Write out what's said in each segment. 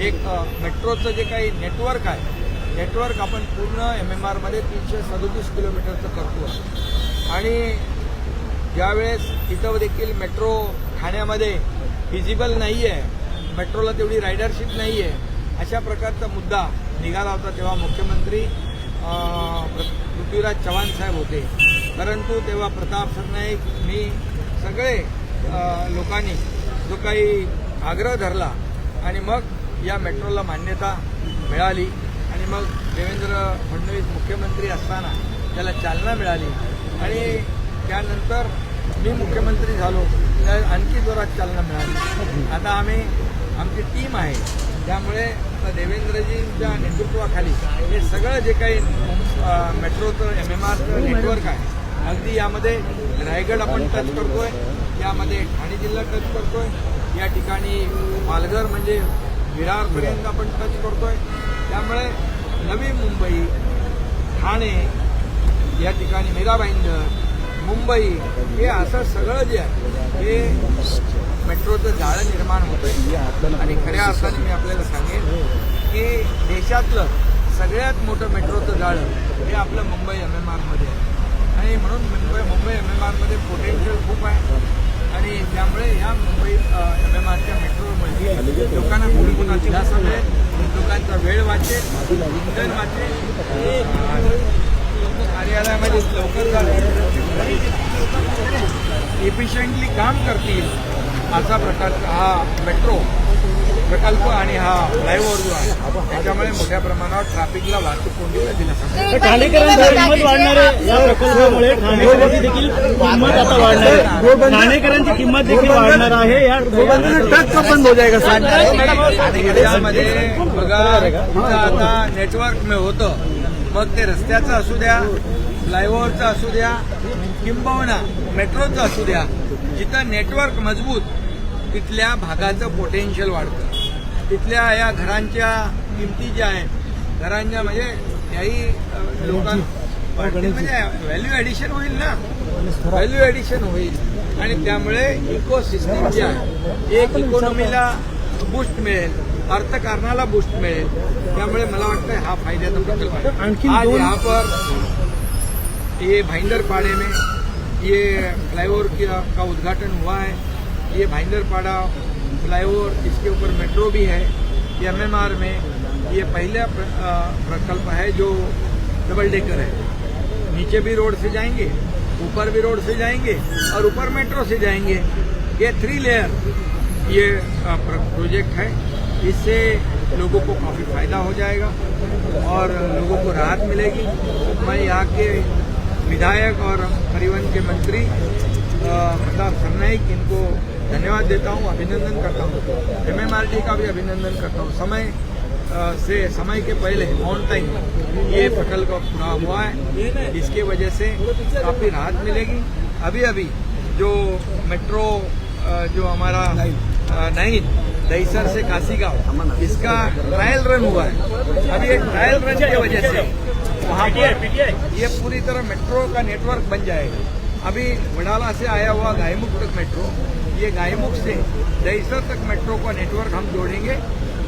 एक मेट्रोचं जे काही नेटवर्क आहे नेटवर्क आपण पूर्ण एम एम आरमध्ये तीनशे सदोतीस किलोमीटरचं करतो. आणि ज्यावेळेस इथं देखील मेट्रो ठाण्यामध्ये फिजिबल नाही आहे मेट्रोला तेवढी रायडरशिप नाही आहे अशा प्रकारचा मुद्दा निघाला होता तेव्हा मुख्यमंत्री पृथ्वीराज चव्हाण साहेब होते. परंतु तेव्हा प्रताप सरनाईक मी सगळे लोकांनी जो काही आग्रह धरला आणि मग या मेट्रोला मान्यता मिळाली आणि मग देवेंद्र फडणवीस मुख्यमंत्री असताना त्याला चालना मिळाली. आणि त्यानंतर मी मुख्यमंत्री झालो त्या आणखी जोरात चालना मिळाली. आता आम्ही आमची टीम आहे. त्यामुळे देवेंद्रजींच्या नेतृत्वाखाली हे सगळं जे काही मेट्रोचं एम एम आरचं नेटवर्क आहे अगदी यामध्ये रायगड आपण टच करतोय यामध्ये ठाणे जिल्हा टच करतोय. या ठिकाणी पालघर म्हणजे विरारपर्यंत आपण टच करतोय. त्यामुळे नवी मुंबई ठाणे या ठिकाणी मीरा भाईंदर मुंबई हे असं सगळं जे आहे हे मेट्रोचं जाळं निर्माण होतं आणि खऱ्या अर्थाने मी आपल्याला सांगेन की देशातलं सगळ्यात मोठं मेट्रोचं जाळं हे आपलं मुंबई एम एम आरमध्ये आहे. आणि म्हणून मुंबई मुंबई एम एम आरमध्ये पोटेन्शियल खूप आहे. आणि त्यामुळे या मुंबई एम एम आरच्या मेट्रोमुळे लोकांना कुठून लास मिळेल लोकांचा वेळ वाचेल इंधन वाचेल. कार्यालयामध्ये लवकर जातील एफिशियंटली काम करतील असा प्रकारचा हा मेट्रो प्रकल्प आणि हा फ्लायओव्हर जो आहे त्याच्यामुळे मोठ्या प्रमाणावर ट्रॅफिकला वाहतूक कोंडीला दिला ठाणेकरांची किंमत वाढणार आहे या प्रकल्पामुळे ठाणेकरांची देखील किंमत आता वाढणार आहे. ठाणेकरांची किंमत देखील वाढणार आहे या ट्रक बंद हो जाएगा यामध्ये बघा आता नेटवर्क में होतं मग ते रस्त्याचं असू द्या फ्लायओव्हरचं असू द्या किंबहुना मेट्रोचं असू द्या जिथं नेटवर्क मजबूत तिथल्या भागाचं पोटेन्शियल वाढतं. तिथल्या या घरांच्या किमती ज्या आहेत घरांच्या म्हणजे याही लोकां म्हणजे व्हॅल्यू ॲडिशन होईल ना? व्हॅल्यू ॲडिशन होईल. आणि त्यामुळे इको सिस्टीम जे आहे एक इकॉनॉमीला बूस्ट मिळेल अर्थकारणाला बूस्ट मिळेल. त्यामुळे मला वाटतं हा फायद्याचा प्रकल्प आहे. दोन- यहाँ पर ये भाईंदरपाड़े में ये फ्लाईओवर का, का उद्घाटन हुआ है ये भाईंदरपाड़ा फ्लाईओवर इसके ऊपर मेट्रो भी है एम एम आर में ये पहला प्रकल्प है जो डबल डेकर है। नीचे भी रोड से जाएँगे, ऊपर भी रोड से जाएँगे और ऊपर मेट्रो से जाएँगे। ये थ्री लेयर ये प्रोजेक्ट है। इससे लोगों को काफ़ी फ़ायदा हो जाएगा और लोगों को राहत मिलेगी। मैं यहाँ के विधायक और परिवहन के मंत्री प्रताप सरनाइक, इनको धन्यवाद देता हूँ, अभिनंदन करता हूँ। एमएमआरडी का भी अभिनंदन करता हूँ। समय से, समय के पहले ऑन टाइम ये प्रकल्प पूरा हुआ है। इसके वजह से काफ़ी राहत मिलेगी। अभी अभी जो मेट्रो जो हमारा नहीं दहीसर से काशीगांव, इसका ट्रायल रन हुआ है। अभी ये ट्रायल रन की वजह से वहाँ पर ये पूरी तरह मेट्रो का नेटवर्क बन जाएगा। अभी वडाला से आया हुआ गायमुख तक मेट्रो ये गायमुख से दहीसर तक मेट्रो का नेटवर्क हम जोड़ेंगे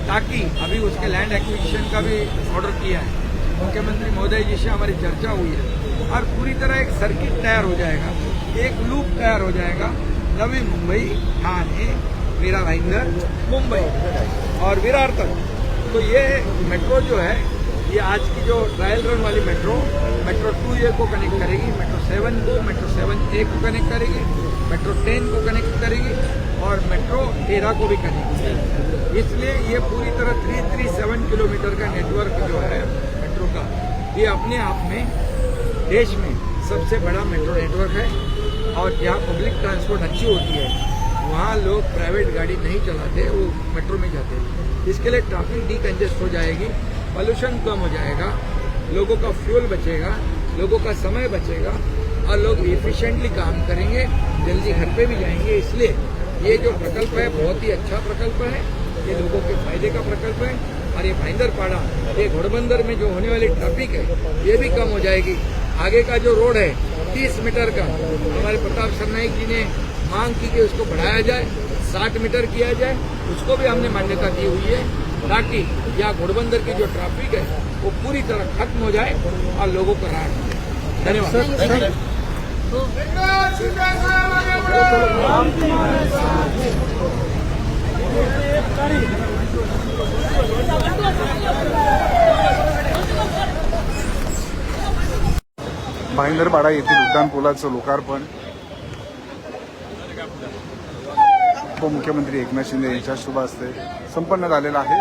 ताकि अभी उसके लैंड एक्विजिशन का भी ऑर्डर किया है। मुख्यमंत्री महोदय जी से हमारी चर्चा हुई है। और पूरी तरह एक सर्किट तैयार हो जाएगा। एक लूप तैयार हो जाएगा। नवी मुंबई, ठाणे, मीरा भाईंदर मुंबई और विरार तक। तो ये मेट्रो जो है, ये आज की जो ट्रायल रन वाली मेट्रो मेट्रो टू ए को कनेक्ट करेगी, मेट्रो सेवन को, मेट्रो सेवन ए को कनेक्ट करेगी। मेट्रो टेन को कनेक्ट करेगी और मेट्रो तेरह को भी कनेक्ट करेगी। इसलिए ये पूरी तरह थ्री थ्री सेवन किलोमीटर का नेटवर्क जो है मेट्रो का, ये अपने आप में देश में सबसे बड़ा मेट्रो नेटवर्क है और जहाँ पब्लिक ट्रांसपोर्ट अच्छी होती है, वहाँ लोग प्राइवेट गाड़ी नहीं चलाते, वो मेट्रो में जाते हैं। इसके लिए ट्रैफ़िक डिकंजेस्ट हो जाएगी पॉल्यूशन कम हो जाएगा, लोगों का फ्यूल बचेगा, लोगों का समय बचेगा और लोग इफिशिएंटली काम करेंगे। जल्दी घर पे भी जाएँगे, इसलिए ये जो प्रकल्प है बहुत ही अच्छा प्रकल्प है। ये लोगों के फ़ायदे का प्रकल्प है और ये भाईंदरपाड़ा ये घोड़बंदर में जो होने वाली ट्रैफ़िक है, ये भी कम हो जाएगी। आगे का जो रोड है, तीस मीटर का, हमारे प्रताप सरनाइक जी ने मांग की कि उसको बढ़ाया जाए, साठ मीटर किया जाए, उसको भी हमने मान्यता दी हुई है ताकि यहाँ घोड़बंदर की जो ट्रैफ़िक है, वो पूरी तरह खत्म हो जाए और लोगों को राहत मिले। धन्यवाद। भाईंदरपाडा येथील उड्डाणपुलाचं लोकार्पण. उपमुख्यमंत्री एकनाथ शिंदे यांच्या शुभ हस्ते संपन्न झालेलं आहे.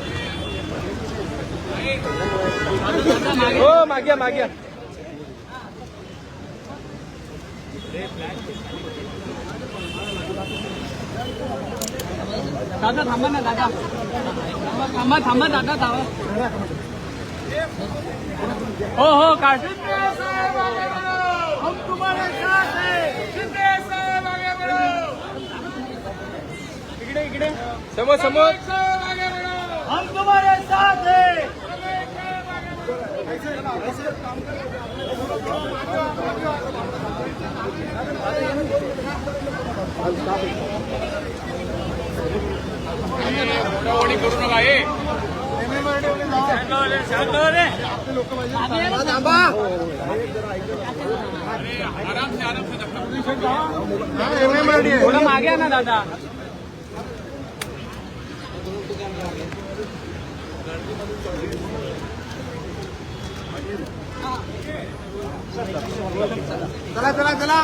हो माग्या माग्या दादा थांबा ना दादा. थांबा थांबा दादा थांबा. हो हो काढ. हम तुम्हारे साथ है इकडे इकडे. समोर समोर. हम तुम्हारे साथ है। थोडं मागे आहे ना दादा चला चला चला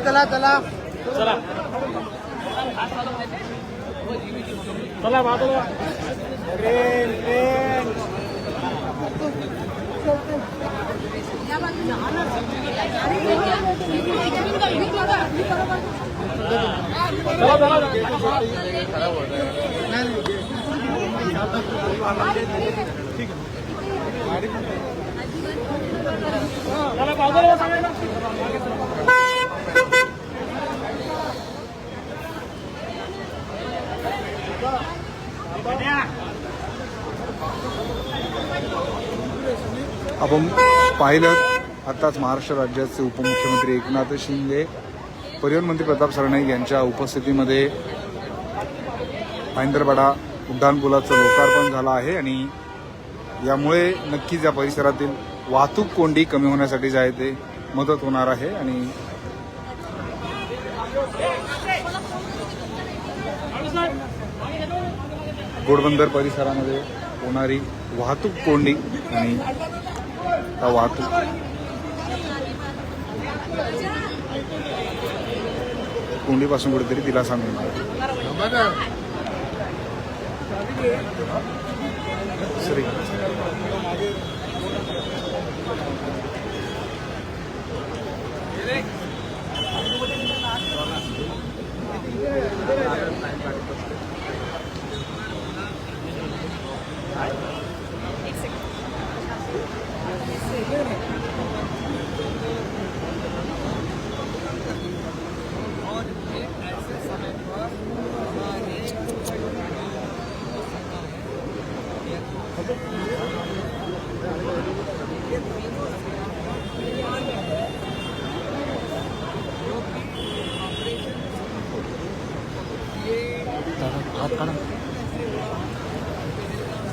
चला चला बाजूला ट्रेन ट्रेन. चला चला. चला बाजूला सगळ्यांना आपण पाहिलं आताच महाराष्ट्र राज्याचे उपमुख्यमंत्री एकनाथ शिंदे परिवहन मंत्री प्रताप सरनाईक यांच्या उपस्थितीमध्ये भाईंदरपाडा उड्डाणपुलाचं लोकार्पण झालं आहे आणि यामुळे नक्कीच या परिसरातील वाहतूक कोंडी कमी होण्यासाठी जे आहे ते मदत होणार आहे आणि घोडबंदर परिसरामध्ये होणारी वाहतूक कोंडी आणि वाहतूक. कोंडीपासून कुठेतरी Sering.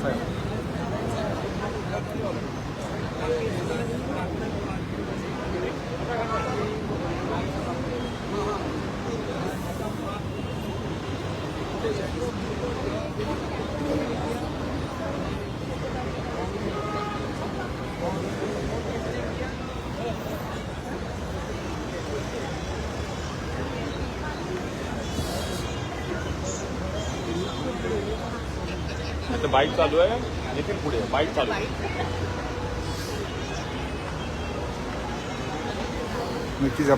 费用。आता बाईक चालू आहे येथे पुढे बाईक चालू आहे.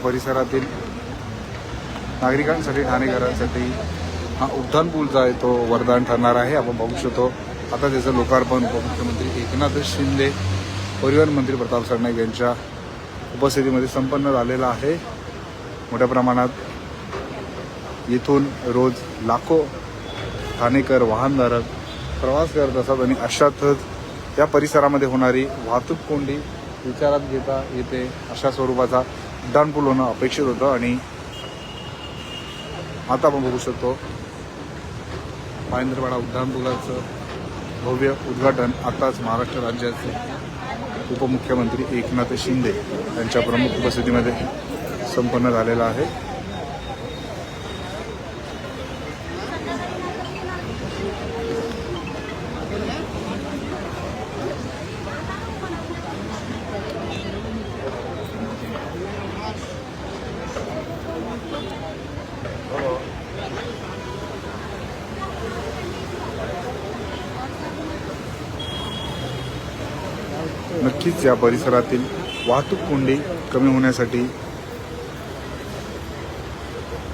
परिसरातील नागरिकांसाठी ठाणेकरांसाठी हा उड्डाण पूल जो आहे तो वरदान ठरणार आहे. आपण बघू शकतो. आता त्याचं लोकार्पण उपमुख्यमंत्री एकनाथ शिंदे परिवहन मंत्री प्रताप सरनाईक यांच्या उपस्थितीमध्ये संपन्न झालेला आहे. मोठ्या प्रमाणात येथून रोज लाखो ठाणेकर वाहनधारक प्रवास करत असतात आणि अशातच या परिसरामध्ये होणारी वाहतूक कोंडी विचारात घेता येते अशा स्वरूपाचा उड्डाणपूल होणं अपेक्षित होतं आणि आता आपण बघू शकतो महेंद्रवाडा उड्डाणपुलाचं भव्य उद्घाटन आताच महाराष्ट्र राज्याचे उपमुख्यमंत्री एकनाथ शिंदे यांच्या प्रमुख उपस्थितीमध्ये संपन्न झालेलं आहे नक्कीच या परिसरातील वाहतूक कोंडी कमी होण्यासाठी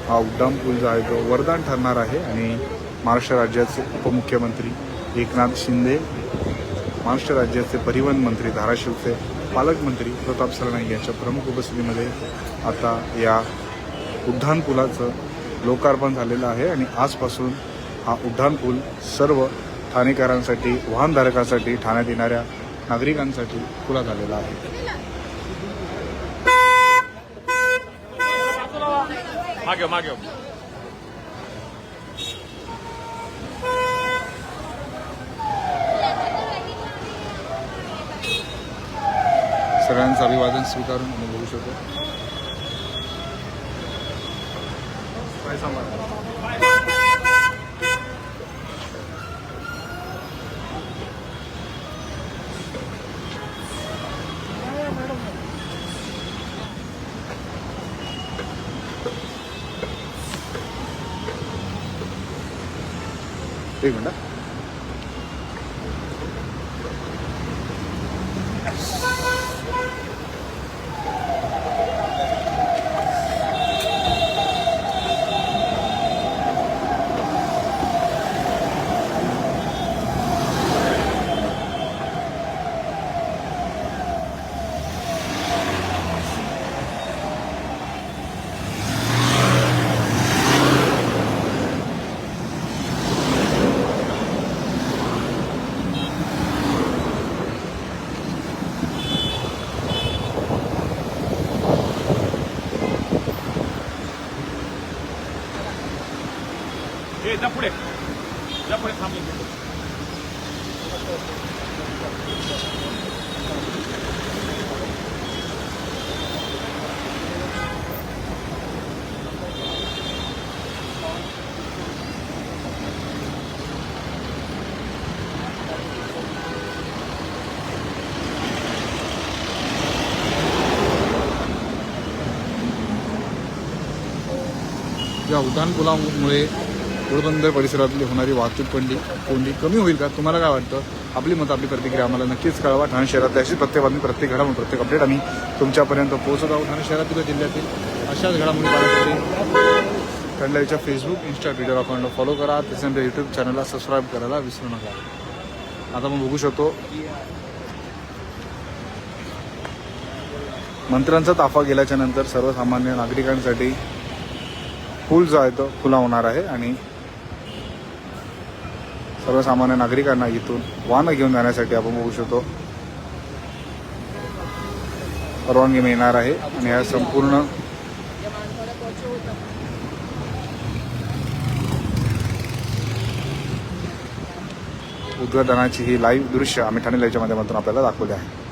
हा उड्डाण पूल जो आहे तो वरदान ठरणार आहे आणि महाराष्ट्र राज्याचे उपमुख्यमंत्री एकनाथ शिंदे महाराष्ट्र राज्याचे परिवहन मंत्री धाराशिवचे पालकमंत्री प्रताप सरनाईक यांच्या प्रमुख उपस्थितीमध्ये आता या उड्डाण पुलाचं लोकार्पण झालेलं आहे आणि आजपासून हा उड्डाण पूल सर्व ठाणेकरांसाठी वाहनधारकांसाठी ठाण्यात येणाऱ्या नागरिकांसाठी खुला झालेला आहे. सगळ्यांचं अभिवादन स्वीकारून आम्ही बघू शकतो. 여기 맞나? जा पुढे थांबले या उड्डाणपुलामुळे पोरबंदर परिसरातली होणारी वाहतूक कोंडी कोंडी कमी होईल का? तुम्हाला काय वाटतं? आपली मत आपली प्रतिक्रिया आम्हाला नक्कीच कळवा. ठाणे शहरात अशीच प्रत्येक बातमी प्रत्येक घडामोड प्रत्येक अपडेट आम्ही तुमच्यापर्यंत पोहोचत आहोत. ठाणे शहरातील किंवा जिल्ह्यातील अशाच घडामोडी पाहण्यासाठी खंडलाईच्या फेसबुक इन्स्टा ट्विटर अकाउंटला फॉलो करा. त्याच्यानंतर यूट्यूब चॅनलला सबस्क्राईब करायला विसरू नका. आता मग बघू शकतो मंत्र्यांचा ताफा गेल्याच्यानंतर सर्वसामान्य नागरिकांसाठी फुल जो आहे तो खुला होणार आहे आणि सर्वसामान्य नागरिकांना इथून वाहनं घेऊन जाण्यासाठी आपण बघू शकतो. परवानगी मिळणार आहे आणि या संपूर्ण उद्घाटनाची ही लाईव्ह दृश्य आम्ही ठाणे लाईव्हच्या माध्यमातून आपल्याला दाखवले आहे.